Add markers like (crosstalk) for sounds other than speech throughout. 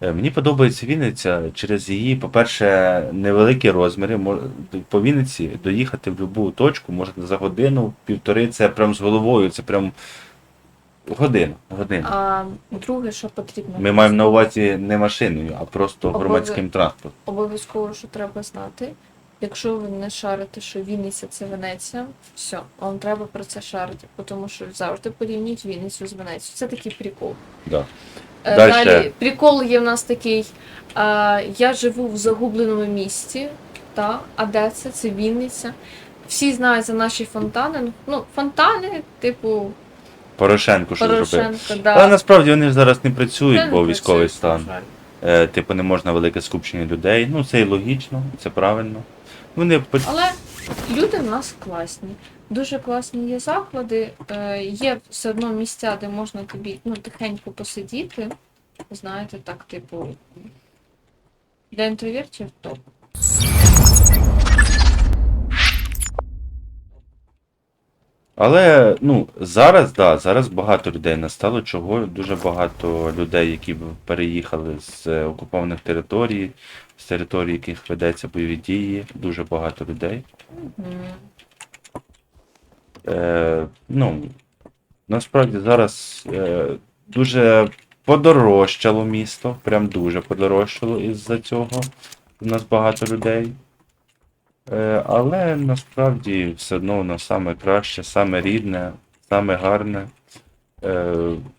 Е, Мені подобається Вінниця через її, по-перше, невеликі розміри. По Вінниці доїхати в будь-яку точку можна за годину, півтори, це прям з головою, це прям година. година. А друге, що потрібно. Ми маємо на увазі не машиною, а просто Обов'я- громадським транспортом. Обов'язково, що треба знати. Якщо ви не шарите, що Вінниця це Венеція, все, вам треба про це шарити, тому що завжди порівнюють Вінницю з Венецією. Це такий прикол. Да. Е, Далі прикол є в нас такий. А, я живу в загубленому місті, та, а де це? Це Вінниця. Всі знають за наші фонтани. Ну, фонтани, типу, Порошенко що зробив. Да. Але насправді вони ж зараз не працюють, не бо військовий працює, стан. Е, типу, не можна велике скупчення людей. Ну, це і логічно, це правильно. Вони Але люди в нас класні. Дуже класні є заклади. Е, є все одно місця, де можна тобі ну, тихенько посидіти. Знаєте, так, типу. Для інтровертів топ. Але ну зараз, да, зараз багато людей настало. Чого дуже багато людей, які переїхали з е, окупованих територій, з територій, яких ведеться бойові дії, дуже багато людей. Мгм. Е, ну, насправді зараз е, дуже подорожчало місто, прям дуже подорожчало із-за цього. У нас багато людей. Е, але насправді все одно воно саме краще, саме рідне, саме гарне. Е,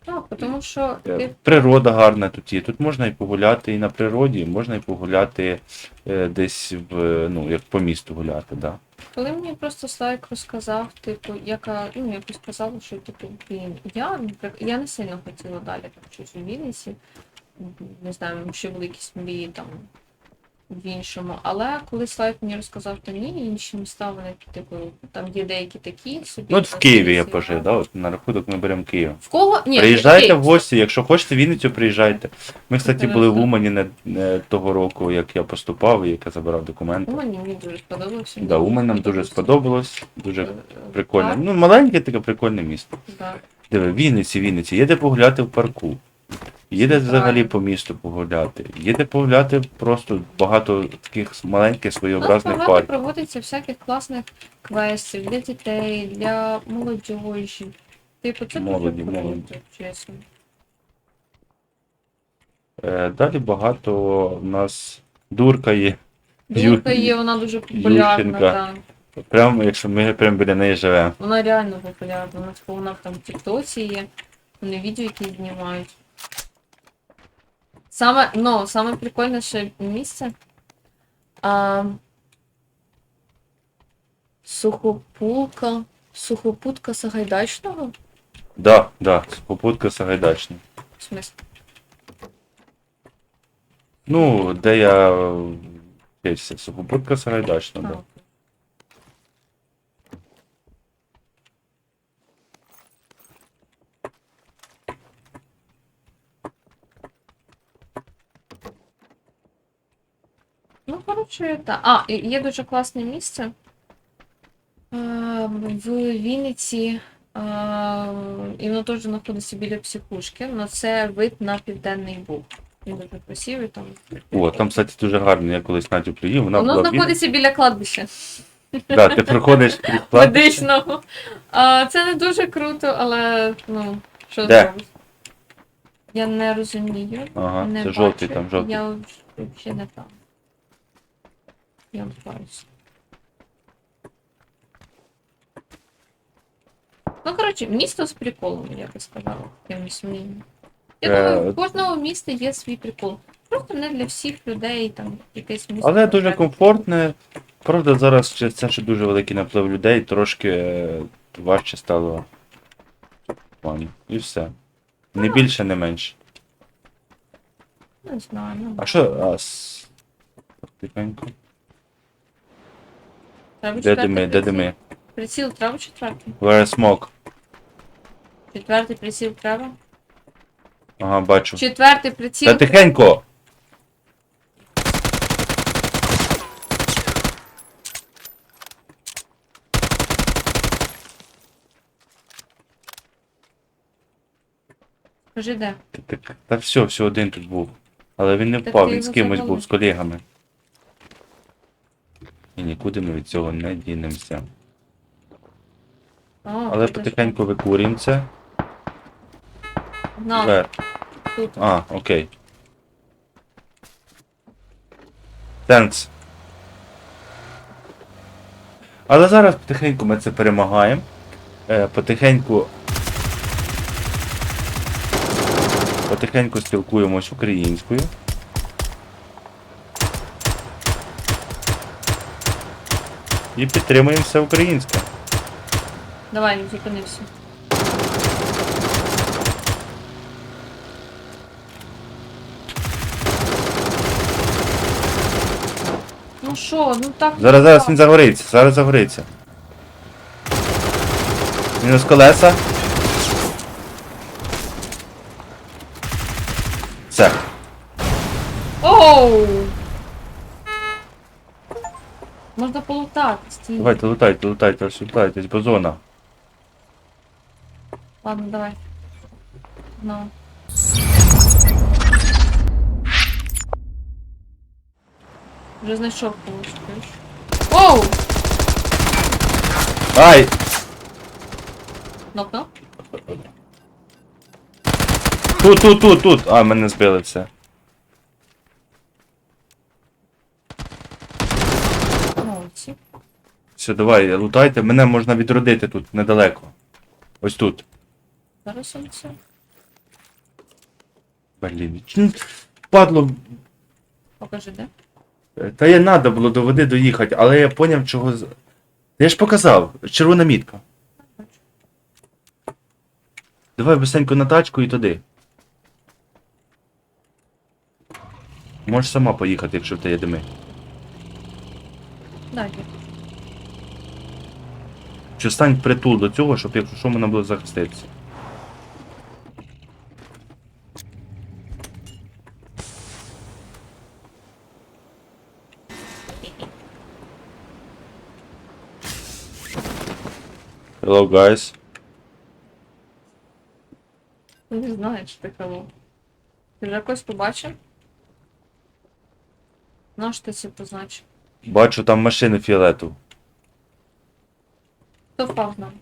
Так, тому що Е, Природа гарна тут є. Тут можна і погуляти і на природі, можна і погуляти десь в, ну, як по місту гуляти, да. Коли мені просто Слайк розказав, типу, яка, ну, якось сказала, що типу, блін, я, я не сильно хотіла далі там щось у Вінниці, не знаю, ще були якісь мрії там в іншому. Але коли Слайк мені розказав, то ні, інші міста, вони, типу, там є деякі такі собі. Ну, от в Києві я пожив, да, от на рахунок ми беремо Київ. В кого? Ні, Приїжджайте в гості, якщо хочете в Вінницю, приїжджайте. Ми, кстати, були в Умані не, не того року, як я поступав і як я забирав документи. Умань мені дуже сподобався. Да, Умань нам дуже сподобалось, дуже Е, прикольне. так, Ну, маленьке таке прикольне місто. да. Диви, Вінниці, Вінниці, є де погуляти в парку. Є де взагалі по місту погуляти. Є де погуляти просто багато таких маленьких своєобразних багато парків. проводиться всяких класних квестів для дітей, для молодіжі. Типу, це Молоді, дуже круто, молоді. чесно. Е, Далі багато в нас дурка є. Дурка Ю- є, вона дуже популярна, Ющенка. так. Прямо якщо ми прямо біля неї живемо. Вона реально популярна. Вона, типу, вона там в Тіктоці є. Вони відео які знімають. Саме, ну, саме прикольніше місце. А, сухопулка. Сухопутка Сагайдачного? Да, да, попутка Сагайдачна. В смысле? Ну, де я вчився, сухопутка Сагайдачна, да. Ну. А, є дуже класне місце. В Вінниці. І воно теж знаходиться біля психушки. але це вид на південний Буг. Він дуже красивий там. О, там, кстати, дуже гарно, я колись Надю приїв, вона Воно знаходиться біля кладбища. Да, ти проходиш крізь (laughs) кладбище. медичного. А, це не дуже круто, але ну, що Де? зробиш? Я не розумію. Ага, не це бачу. жовтий там, жовтий. Я взагалі не там. Я впаюся. Ну, коротше, місто з приколом, я би сказала, якимось моїм. Я Е, думаю, у кожного міста є свій прикол. Просто не для всіх людей там якесь місто. Але дуже комфортне. Правда, зараз через це ще дуже великий наплив людей, трошки е, важче стало. Плані. І все. Не більше, не менше. Не знаю, ну. А що. А, с... Тихенько. Треба Де четвертий дими, де приціл. дими? Приціл треба четвертий. Where is smoke? Четвертий приціл треба. Ага, бачу. Четвертий приціл. Та тихенько! Кажи де. Та, та, та все, все один тут був. Але він не впав, ти він з кимось був, з колегами. І нікуди ми від цього не дінемося. А, Але ти потихеньку викурюємо це. На, тут. А, окей. Thanks. Але зараз потихеньку ми це перемагаємо. Е, потихеньку. Потихеньку спілкуємось українською. І підтримуємо все українське. Давай, не зупинився. Ну що, ну так. Зараз, зараз він загориться, зараз загориться. Мінус колеса. Все. Оу! Можна полутати, стій. Давайте, лутайте, лутайте, ось лутайтесь, бо зона. Ладно, давай. Ну. Вже знайшов чуєш? Оу! Ай! Нокнув? Тут, тут, тут, тут! А, мене збили все. Все, давай, лутайте, мене можна відродити тут, недалеко. Ось тут. Зараз он це. Блін. Падло. Покажи, де? Е, Та я надо було до води доїхати, але я поняв, чого. з- Я ж показав, червона мітка. Давай быстренько на тачку і туди. Можеш сама поїхати, якщо в тебе є дими. Дай. Чи стань притул до цього, щоб якщо що можна було захиститися. Hello, guys. Ти не знаєш ти кого. Ти вже якось побачив? Ну, що ти це позначив? Бачу там машину фіолетову. Хто впав нам?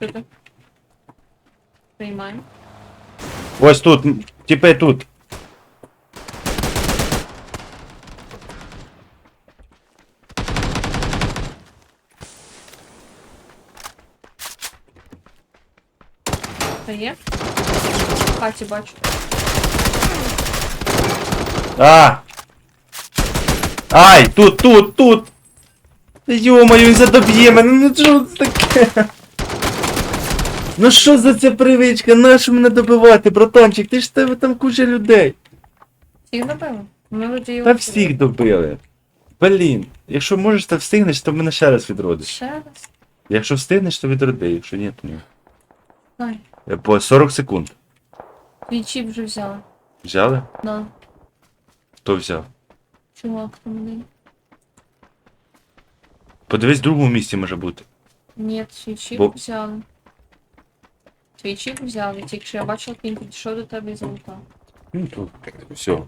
Чути? Приймаємо. Ось тут, м, тіпи тут. Та є? В хаті бачу. А! Ай, тут, тут, тут! Йо-моє, він задоб'є мене, ну що це таке? Ну що за ця привичка? Нащо мене добивати, братанчик? Ти ж тебе там куча людей. Всіх добили? Ми його Та всіх добили. Блін, якщо можеш та встигнеш, то мене ще раз відродиш. Ще раз? Якщо встигнеш, то відроди, якщо ні, то ні. Дай. Е, По 40 секунд. Твій чіп вже взяли. Взяли? На. Хто взяв? Чувак там. Подивись, в другому місці може бути. Ні, твій чіп Бо- взяли. Твій чіп взяли, тільки що я бачила, як він підійшов до тебе і залутав. Ну, то все.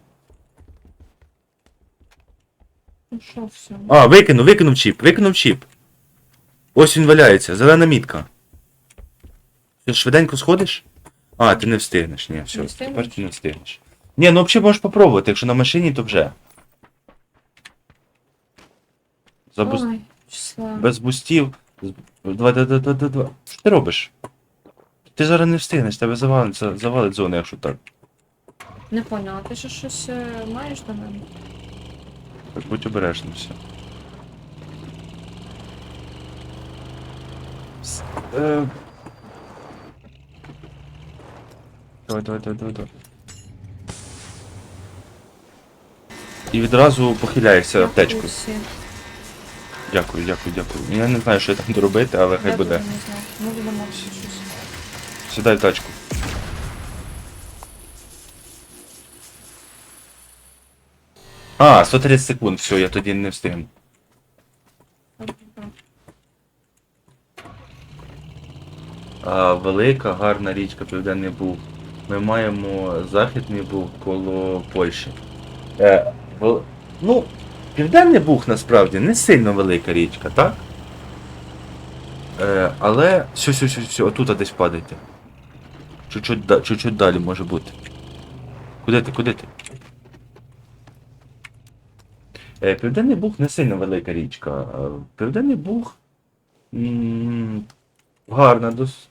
Ну що, все. А, викинув, викинув чіп, викинув чіп. Ось він валяється, зелена мітка. Ти швиденько сходиш? А, ти не встигнеш, ні, все, Не тепер ти не встигнеш. Ні, ну взагалі можеш попробувати, якщо на машині, то вже. За буст... Ой, числа. Без бустів. Два, два, два, два, два, два. Що ти робиш? Ти зараз не встигнеш, тебе завалить, завалить зона, якщо так. Не поняла, ти ще щось е, маєш до мене? Так будь обережним все. Е. Давай, давай, давай, давай, давай. І відразу похиляєшся аптечкою. Дякую, дякую, дякую. Я не знаю, що я там доробити, але хай буде. Ми будемо щось. Сідай в тачку. А, 130 секунд, все, я тоді не встигну. а, велика, гарна річка Південний Буг. Ми маємо Західний Буг коло Польщі. Е, ну, Південний Буг насправді не сильно велика річка, так? Е, але. Все, все, все, все, отут десь падайте. Чуть-чуть, да- далі може бути. Куди ти, куди ти? Е, Південний Буг не сильно велика річка. Е, Південний Буг. м, Гарна, дос...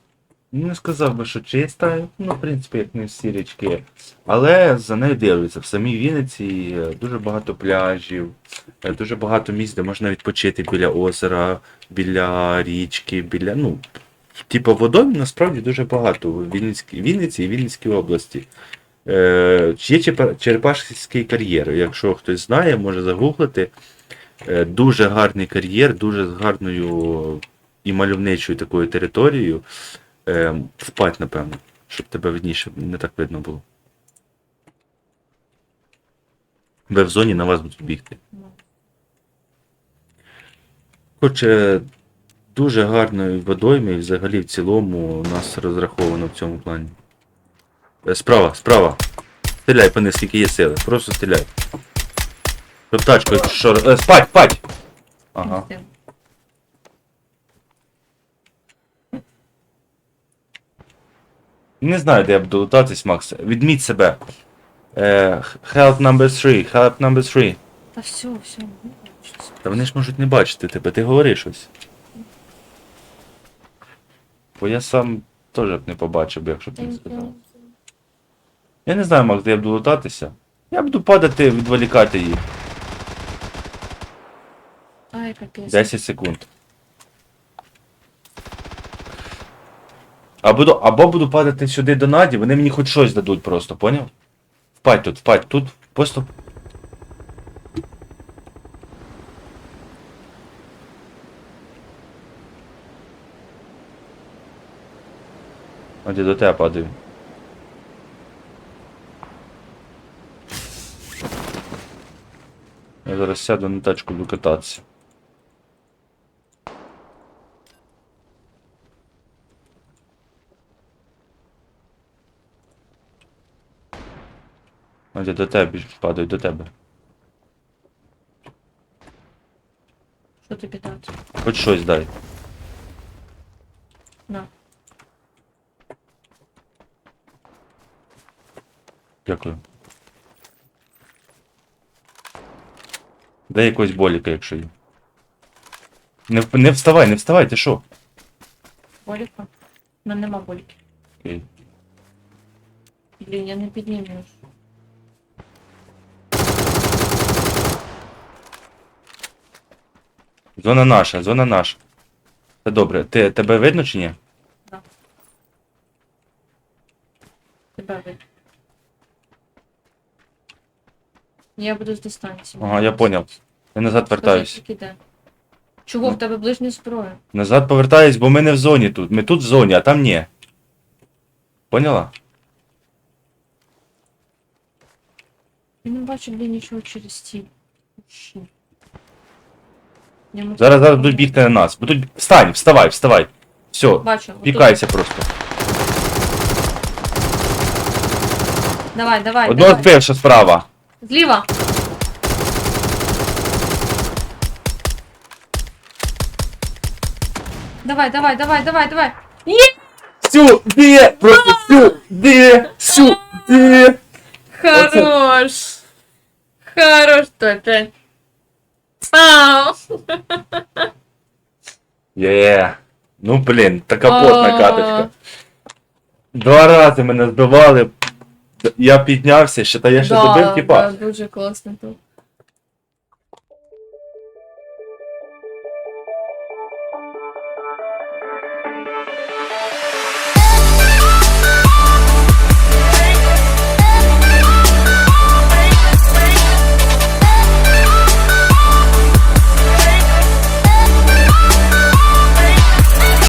не сказав би, що чиста, ну, в принципі, як не всі річки. Але за нею дивляться. В самій Вінниці е, дуже багато пляжів, е, дуже багато місць, де можна відпочити біля озера, біля річки, біля. ну, Типу водойм насправді дуже багато в Вінниці і Вінницькій області. Е, є Черепашський кар'єр. Якщо хтось знає, може загуглити. Е, дуже гарний кар'єр, дуже з гарною і мальовничою такою територією. Е, спать, напевно, щоб тебе видніше не так видно було. Ви в зоні на вас будуть бігти. Ну, Хоч е, дуже гарної водойми і взагалі в цілому у нас розраховано в цьому плані. Е, Справа, справа. Стріляй по них, скільки є сили. Просто стріляй. Щоб тачку, що. Е, спать, спать! Ага. Не знаю. Де я буду лутатись, Макс. Відміть себе. Е, help number 3, help number 3. Та все, все. ну. Та вони ж можуть не бачити тебе, ти говори щось. Бо я сам теж б не побачив, якщо б не не сказав. Я не знаю, Макс, де я буду лутатися. Я буду падати, відволікати їх. Ай, капець. 10 секунд. А буду, або буду падати сюди до Наді, вони мені хоч щось дадуть просто, поняв? Впадь тут, впадь, тут. От я до тебе падаю. Я зараз сяду на тачку буду кататися. Я до тебе біж- падаю, до тебе. Що тобі дати? Хоч щось дай. На. Дякую. Дай якогось боліка, якщо є. Не, не вставай, не вставай, ти що? Боліка? У мене нема боліки. Окей. Блін, я не піднімеш. Зона наша, зона наша. Це добре. Ти, тебе видно чи ні? Да. Тебе вийде. Я буду з дистанції. Ага, я поняв. Я назад вертаюсь. Чого в тебе ближня зброя? Назад повертаюсь, бо ми не в зоні тут. Ми тут в зоні, а там ні. Поняла? Я не бачу, блін, нічого через ті. кущі. Я можу- Зараз зараз будуть бігти на нас. Будуть. Встань, вставай, вставай. Все, Бачу. отут. пікайся просто. Давай, давай, Одного давай. збив, що справа. Зліва! Давай, давай, давай, давай, давай! Сюди! Просто сюди! Сюди! Хорош! Хорош, то опять. Ау! Є. Ну блін, така потна каточка. Два рази мене збивали. Я піднявся, ще та я ще забив, добив типа. дуже класно тут.